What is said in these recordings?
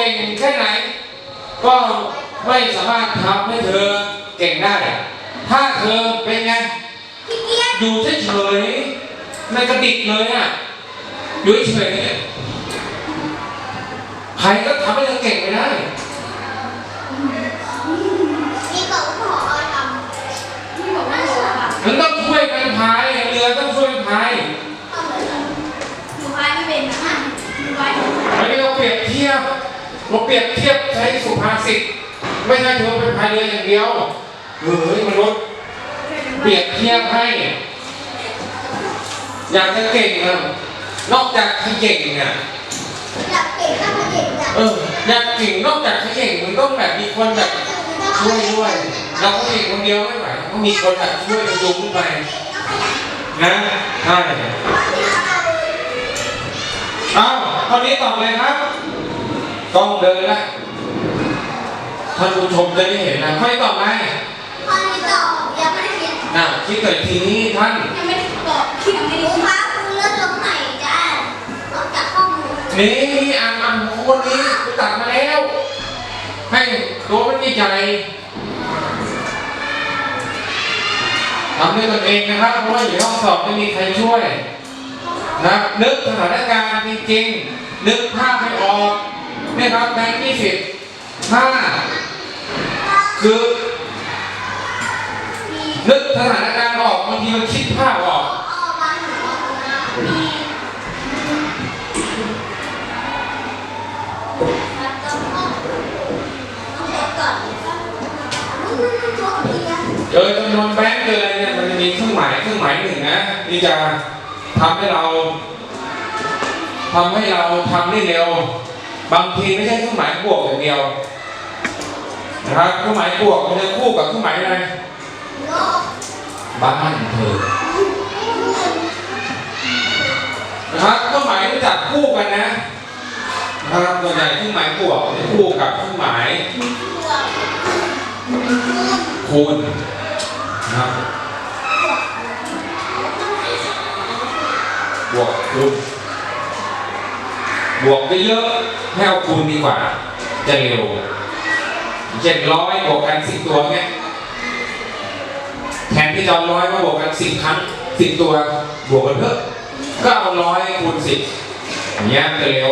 เก่งแค่ไหน ก็ไม่สามารถทำให้เธอเก่งได้ ถ้าเธอเป็นไงขี้เกียจอยู่เฉยๆไม่กระดิกเลยอะอยู่เฉยๆเนี่ยใครก็ทำให้เธอเก่งไม่ได้นี่บอกว่าพอทำนี่บอกว่าหนูอะมันต้องช่วยกันพายเรือต้องช่วยกันพายทำเหมือนกันหนูพายไม่เป็นนะหนูพายไม่เป็นอันนี้เราเปรียบเทียบ เราเปรียบเทียบใช้สุภาษิตไม่ใช่เธอเป็นพายเรืออย่างเดียวเฮ้ยมนุษย์เปรียบเทียบให้ อยากจะเก่งอะนอกจากที่เก่งเนี่ยอยากเก่งถ้ามาเก่งอยากเอออยากเก่งนอกจากที่เก่งมันต้องแบบมีคนแบบช่วยด้วยเราก็เก่งคนเดียวไม่ไหวต้องมีคนแบบช่วยกันดูขึ้นไปนะใช่อ้าวคราวนี้ตอบเลยครับ กล้องเดินละท่านผู้ชมจะได้เห็นนะค่อยตอบไหมข้อนี้ตอบยังไม่ได้คิดน่ะคิดเกิดทีนี้ท่าน ยังไม่ได้ตอบคิดยังไม่ได้คิดคะคุณเลือกตรงไหนจ้านอกจากข้อมูลนี่อ่านอ่านคนนี้กูตัดมาแล้ว ให้ตัวมันใหญ่ทำด้วยตนเองนะครับเพราะว่าอยู่ห้องสอบไม่มีใครช่วยนะนึกสถานการณ์จริงๆนึกภาพไม่ออก นี่ครับแบงค์ยี่สิบห้าคือนึกสถานการณ์ออกบางทีมันคิดภาพออกออกมาหนูนะมีมันต้ออกเอยวเจอจำนวนแบงค์เจออะไรเนี่ยมันจะมีเครื่องหมายเครื่องหมายหนึ่งนะที่จะทำให้เราทำให้เราทำได้เร็ว บางทีไม่ใช่เครื่องหมายบวกอย่างเดียวนะครับเครื่องหมายบวกมันจะคู่กับเครื่องหมายอะไรบ้านเธอนะครับเครื่องหมายรู้จักคู่กันนะนะครับส่วใหญ่เครื่องหมายบวกจะคู่กับเครื่องหมายคูณนะครับบวกคูณ บวกไปเยอะให้เอาคูณดีกว่า จะเร็วเช่นร้อยบวกกันสิบตัวเงี้ยแทนที่จะร้อยมาบวกกันสิบครั้งสิบตัวบวกกันเพิ่มก็เอาร้อยคูณสิบอย่างเงี้ยจะเร็ว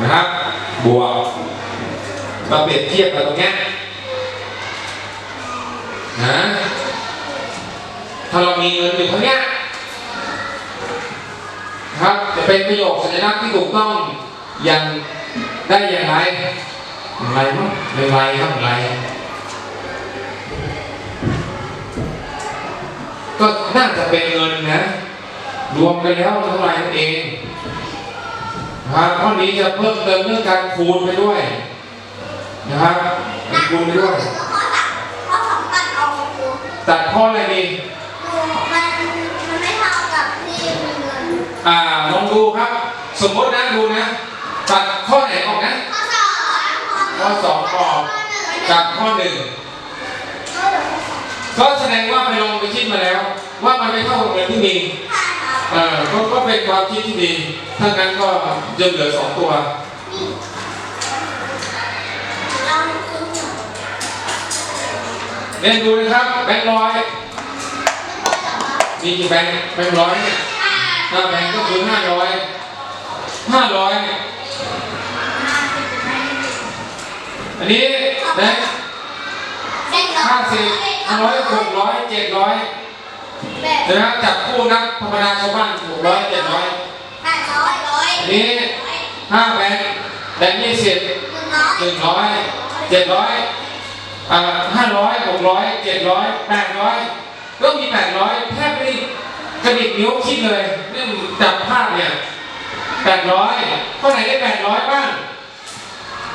นะครับบวกมาเปรียบเทียบกับตรงเนี้ยนะถ้าเรามีเงินอยู่เท่าเนี้ยครับจะเป็นประโยคสัญลักษณ์ที่ถูกต้องอย่างได้อย่างไรอย่างไรมั้งอย่างไรครับอย่างไร ก็น่าจะเป็นเงินนะ รวมกันแล้วเท่าไหร่นั่นเองนะครับข้อนี้จะเพิ่มเติมเรื่องการคูณไปด้วย นะครับคูณไปด้วยข้อสามข้อสองตัดออกครูตัดข้ออะไรดี ครูมันมันไม่เท่ากับที่มีเงิน อ่าลองดูครับ สมมตินะดูนะตัดข้อไหนออกนะ ข้อสองข้อสองออกข้อหนึ่งจากข้อหนึ่งข้อหนึ่งก็แสดงว่าไปลองไปคิดมาแล้ว ว่ามันไม่เท่ากับเงินที่มีค่ะครับเออก็ก็เป็นความคิดที่ดีถ้างั้นก็จะเหลือสองตัวเราคือหนึ่นดูนะครับแบงค์ร้อยมีกี่แบงค์แบงค์ร้อยเนี่ย ห้าห้าแบงค์ก็คือห้าร้อยห้าร้อยห้าสิบห้าสิบอันนี้แบงค์เจ็ดร้อยห้าสิบห้าร้อยหกร้อยเจ็ดร้อยแปดเดี๋ยวนะจับคู่นับธรรมดาชาวบ้านหกร้อยเจ็ดร้อยแปดร้อยร้อยอันนี้ห้าแบงค์แบงค์ยี่สิบหนึ่งร้อยหนึ่งร้อยเจ็ดร้อยอ่าห้าร้อยหกร้อยเจ็ดร้อยแปดร้อยก็มีแปดร้อยแทบไม่ได้ กระดิกนิ้วคิดเลยเนี่ยจับภาพเนี่ยแปดร้อยข้อไหนได้แปดร้อยบ้าง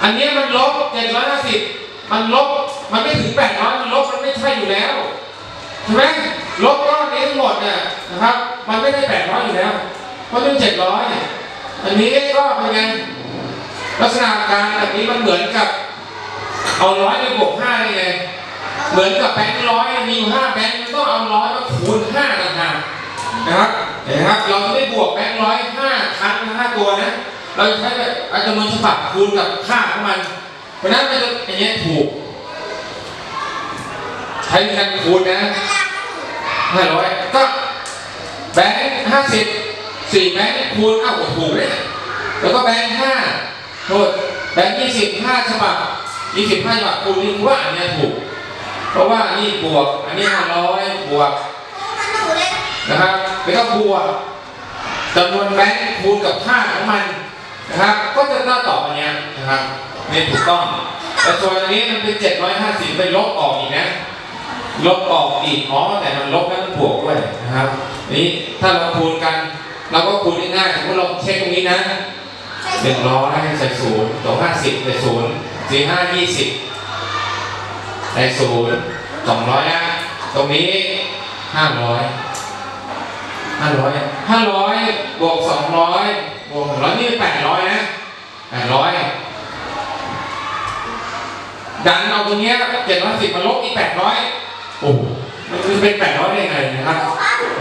อันนี้มันลบเจ็ดร้อยห้าสิบมันลบมันไม่ถึงแปดร้อยมันลบมันไม่ใช่อยู่แล้วใช่ไหมลบก้อนนี้ทั้งหมดเนี่ยนะครับ มันไม่ได้แปดร้อยอยู่แล้วเพราะเป็นเจ็ดร้อยอันนี้ก็เป็นไงลักษณะการแบบนี้มันเหมือนกับ เอาร้อยไปบวกห้าได้ไงเหมือนกับแบงค์ร้อยมีอยู่ห้าแบงค์มันต้องเอาร้อยมาคูณห้า นะครับเห็นไหมครับ เราจะไม่บวกแบงค์ร้อยห้าครั้งห้าตัวนะ เราจะใช้แบบจำนวนฉบับคูณกับค่าของมัน เพราะนั้นมันจะอย่างเงี้ยถูก ใช้การคูณนะห้าร้อยก็แบงค์ห้าสิบสี่แบงค์คูณเอ้าถูกเลยแล้วก็แบงค์ห้าโทษแบงค์ยี่สิบห้าฉบับยี่สิบห้าฉบับคูณนี่ว่าอันเนี้ยถูก เพราะว่านี่บวก อันนี้ห้าร้อยบวก นะครับแล้วก็บวจำนวนแบงค์คูณกับค่าของมันนะครับ ก็จะได้ตอบอันเนี้ยนะครับนี่ถูกต้อง แต่ส่วนอันนี้มันเป็นเจ็ดร้อยห้าสิบไปลบออกอีกนะ ลบออกอีกอ๋อแต่มันลบแล้วมันบวกด้วยนะครับ นี่ถ้าเราคูณกัน เราก็คูณง่ายๆสมมติเราเช็คตรงนี้นะหนึ่งร้อยใส่ศูนย์สองห้าสิบใส่ศูนย์สี่ห้ายี่สิบใส่ศูนย์สองร้อยนะตรงนี้ห้าร้อย ห้าร้อยห้าร้อยบวกสองร้อยบวกหนึ่งร้อยนี่แปดร้อยนะแปดร้อยดันเอาตรงเนี้ยเจ็ดร้อยสิบมาลบอีกแปดร้อยโอ้โหมันจะเป็นแปดร้อยได้ไงนะครับ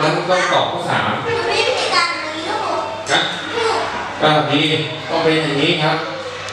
มันต้องตอบข้อสามหนูไม่มีการเลยลูกนะหนูก็ดีต้องเป็นอย่างนี้ครับ